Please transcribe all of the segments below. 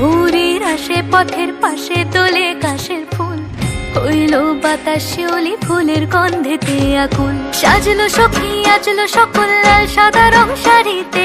ভোরের আসে, পথের পাশে দোলে কাশের ফুল। হইল বাতাস শিউলি ফুলের গন্ধেতে আকুল সাজলো সখী, আজলো সকল লাল সাদা রং শাড়িতে।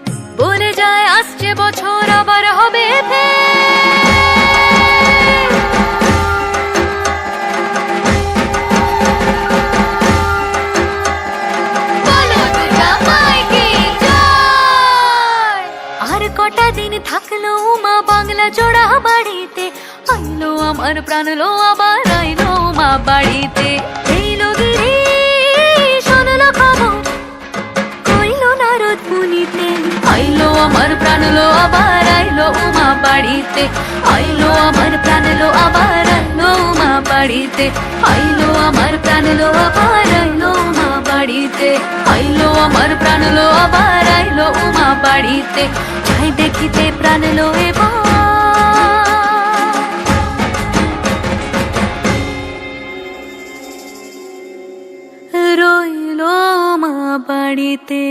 বলে যায়, আসছে বছর, আবার হবে। আর কটা দিন থাকল মা বাংলা জোড়া বাড়িতে আইলো আমার প্রাণ লো আবার আইলো মা বাড়িতে শোনলো খবর আমার প্রাণ লো আবার আইলো উমা বাড়িতে। আইলো আমার প্রাণ লো আবার আইলো উমা বাড়িতে। আইলো আমার প্রাণ লো আবার আইলো উমা বাড়িতে। আইলো আমার প্রাণ লো আবার আইলো উমা বাড়িতে। যাই দেখিতে প্রাণ লো এবার রইল মা বাড়িতে।